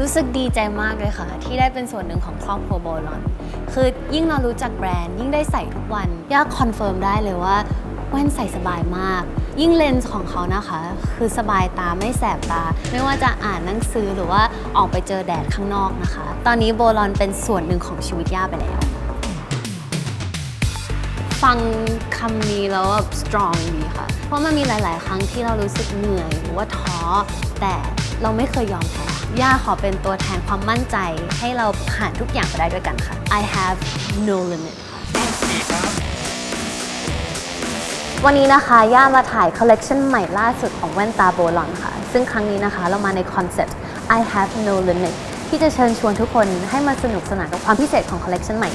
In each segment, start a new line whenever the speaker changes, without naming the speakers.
รู้สึกดีใจมากเลยค่ะ ที่ได้เป็นส่วนหนึ่งของครอบครัวโบลอนคือยิ่งเรารู้จักแบรนด์ยิ่งได้ใส่ทุกวันย่าคอนเฟิร์มได้เลยว่าแว่นใส่สบายมาก ยิ่งเลนส์ของเขานะคะ คือสบายตาไม่แสบตา ไม่ว่าจะอ่านหนังสือหรือว่าออกไปเจอแดดข้างนอกนะคะ ตอนนี้โบลอนเป็นส่วนหนึ่งของชีวิตย่าไปแล้ว ฟังคำนี้แล้วแบบ strong ดีค่ะ เพราะมันมีหลาย ๆ ครั้งที่เรารู้สึกเหนื่อยหรือว่าท้อแต่เราไม่เคยยอมแพ้ ย่าขอเป็นตัวแทนความมั่นใจ ให้เราผ่านทุกอย่างไปได้ด้วยกันค่ะ I have no limit ค่ะวันนี้นะคะ ย่ามาถ่ายคอลเลกชันใหม่ล่าสุดของแว่นตาโบลอนค่ะ ซึ่งครั้งนี้นะคะเรามาในคอนเซ็ปต์ I have no limit ที่จะเชิญชวนทุกคนให้มาสนุกสนานกับความพิเศษของคอลเลกชันใหม่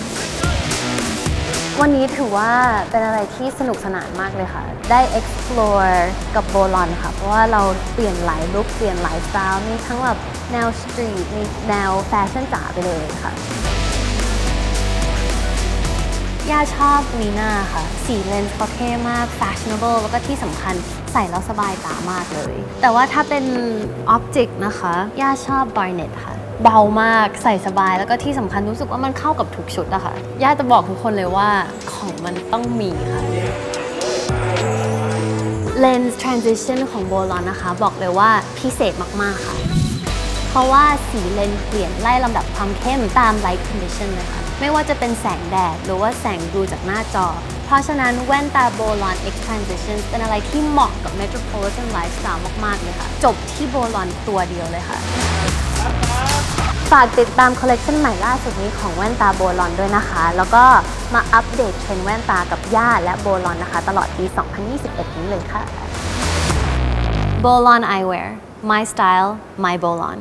วันนี้ถือว่าเป็นอะไรที่สนุกสนานมากเลยค่ะ ได้ explore กับโบลอนค่ะ เพราะว่าเราเปลี่ยนหลายลุคเปลี่ยนหลายสไตล์ มีทั้งแบบแนวสตรีท มีแนวแฟชั่นจ๋าไปเลยค่ะ ย่าชอบมีนาค่ะ สีเลนส์เขาเท่มาก fashionable แล้วก็ที่สำคัญใส่แล้วสบายตามากเลย แต่ว่าถ้าเป็น object นะคะ ย่าชอบ Barnett ค่ะ เบามากใส่สบายแล้วก็ที่สำคัญรู้สึกว่ามันเข้ากับทุกชุดอะค่ะย่าจะบอกทุกคนเลยว่าของมันต้องมีค่ะ Lens Transition ของโบลอนนะคะ บอกเลยว่าพิเศษมาก ๆ ค่ะ เพราะว่าสีเลนส์เปลี่ยนไล่ลำดับความเข้มตาม light condition เลยค่ะไม่ว่าจะเป็นแสงแดด หรือว่าแสงดูจากหน้าจอ เพราะฉะนั้นแว่นตาโบลอน X Transition เป็นอะไรที่เหมาะกับ Metropolitan Lifestyle มาก ๆ เลยค่ะ จบที่โบลอนตัวเดียวเลยค่ะ ฝากติดตามคอลเลกชันใหม่ล่าสุดนี้ของแว่นตาโบลอนด้วยนะคะ แล้วก็มาอัปเดตเทรนด์แว่นตากับย่าและโบลอนนะคะ ตลอดปี 2021 นี้เลยค่ะ Bolon Eyewear My Style My Bolon